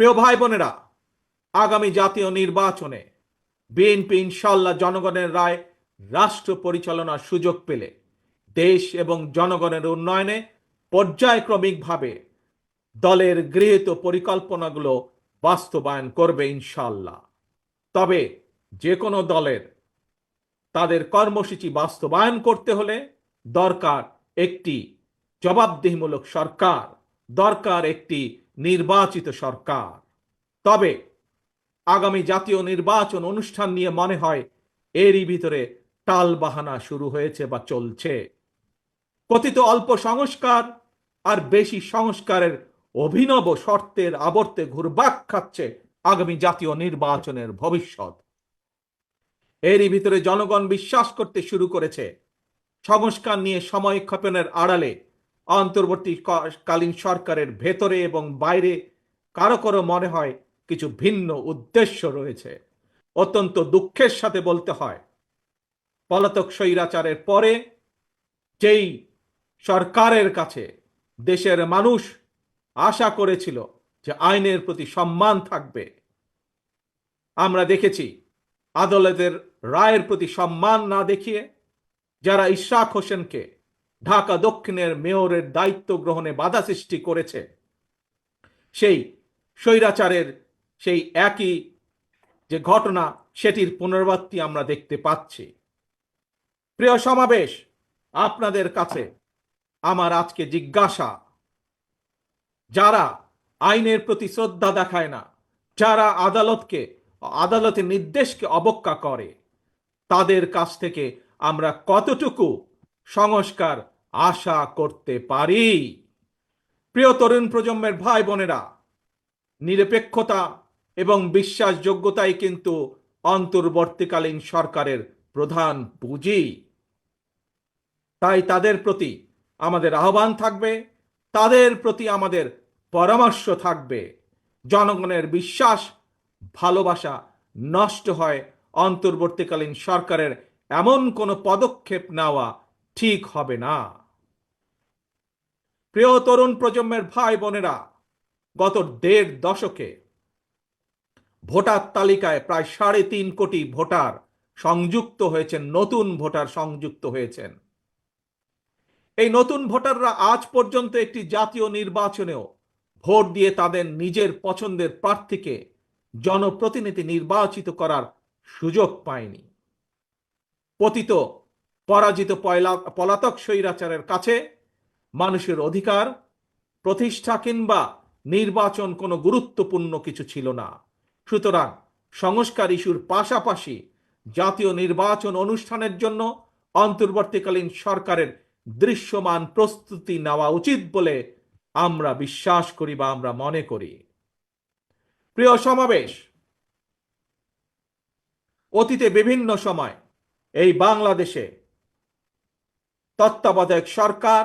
প্রিয় ভাই বোনেরা, আগামী জাতীয় নির্বাচনে বিএনপি ইনশাল্লাহ জনগণের রায়, রাষ্ট্র পরিচালনার সুযোগ পেলে, দেশ এবং জনগণের উন্নয়নে পর্যায়ক্রমিকভাবে দলের গৃহীত পরিকল্পনাগুলো বাস্তবায়ন করবে ইনশাল্লাহ তবে যে কোনো দলের তাদের কর্মসূচি বাস্তবায়ন করতে হলে দরকার একটি জবাবদিহিমূলক সরকার, দরকার একটি নির্বাচিত সরকার। তবে আগামী জাতীয় নির্বাচন অনুষ্ঠান নিয়ে মনে হয় এরই ভিতরে টাল বাহানা শুরু হয়েছে বা চলছে। কথিত অল্প সংস্কার আর বেশি সংস্কারের অভিনব শর্তের আবর্তে ঘুরবাক খাচ্ছে আগামী জাতীয় নির্বাচনের ভবিষ্যৎ। এরই ভিতরে জনগণ বিশ্বাস করতে শুরু করেছে। সংস্কার নিয়ে সময় ক্ষেপণের আড়ালে অন্তর্বর্তীকালীন সরকারের ভেতরে এবং বাইরে কারও কারও মনে হয় কিছু ভিন্ন উদ্দেশ্য রয়েছে। অত্যন্ত দুঃখের সাথে বলতে হয়, পলাতক স্বৈরাচারের পরে যেই সরকারের কাছে দেশের মানুষ আশা করেছিল যে আইনের প্রতি সম্মান থাকবে, আমরা দেখেছি আদালতের রায়ের প্রতি সম্মান না দেখিয়ে যারা ইশরাক হোসেনকে ঢাকা দক্ষিণের মেয়রের দায়িত্ব গ্রহণে বাধা সৃষ্টি করেছে। সেই স্বৈরাচারের সেই একই যে ঘটনা, সেটির পুনরাবৃত্তি আমরা দেখতে পাচ্ছি। প্রিয় সমাবেশ, আপনাদের কাছে আমার আজকে জিজ্ঞাসা, যারা আইনের প্রতি শ্রদ্ধা দেখায় না, যারা আদালতকে, আদালতের নির্দেশকে অবজ্ঞা করে, তাদের কাছ থেকে আমরা কতটুকু সংস্কার আশা করতে পারি। প্রিয় তরুণ প্রজন্মের ভাই বোনেরা, নিরপেক্ষতা এবং বিশ্বাসযোগ্যতাই কিন্তু অন্তর্বর্তীকালীন সরকারের প্রধান পুঁজি। তাই তাদের প্রতি আমাদের আহ্বান থাকবে, তাদের প্রতি আমাদের পরামর্শ থাকবে। জনগণের বিশ্বাস, ভালোবাসা নষ্ট হয় অন্তর্বর্তীকালীন সরকারের এমন কোনো পদক্ষেপ নেওয়া ঠিক হবে না। প্রিয় তরুণ প্রজন্মের ভাই বোনেরা, গত দেড় দশকে ভোটার তালিকায় প্রায় সাড়ে তিন কোটি ভোটার সংযুক্ত হয়েছেন, নতুন ভোটার সংযুক্ত হয়েছেন। এই নতুন ভোটাররা আজ পর্যন্ত একটি জাতীয় নির্বাচনেও ভোট দিয়ে তাদের নিজের পছন্দের প্রার্থীকে জনপ্রতিনিধি নির্বাচিত করার সুযোগ পায়নি। পতিত, পরাজিত পলাতক স্বৈরাচারের কাছে মানুষের অধিকার, প্রতিষ্ঠা কিংবা নির্বাচন কোনো গুরুত্বপূর্ণ কিছু ছিল না। সুতরাং সংস্কার ইস্যুর পাশাপাশি জাতীয় নির্বাচন অনুষ্ঠানের জন্য অন্তর্বর্তীকালীন সরকারের দৃশ্যমান প্রস্তুতি নেওয়া উচিত বলে আমরা বিশ্বাস করি বা আমরা মনে করি। প্রিয় সমাবেশ, অতীতে বিভিন্ন সময় এই বাংলাদেশে তত্ত্বাবধায়ক সরকার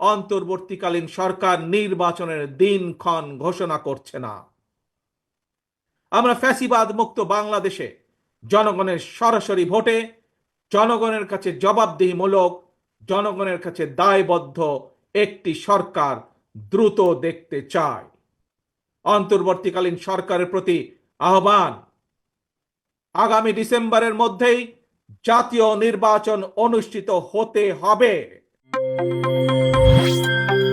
অন্তর্বর্তীকালীন সরকার নির্বাচনের দিনক্ষণ ঘোষণা করছে না। আমরা ফ্যাসিবাদ মুক্ত বাংলাদেশে জনগণের সরাসরি ভোটে, জনগণের কাছে জবাবদিহিমূলক, জনগণের কাছে দায়বদ্ধ একটি সরকার দ্রুত দেখতে চায় অন্তর্বর্তীকালীন সরকারের প্রতি আহ্বান, আগামী ডিসেম্বরের মধ্যেই জাতীয় নির্বাচন অনুষ্ঠিত হতে হবে। Música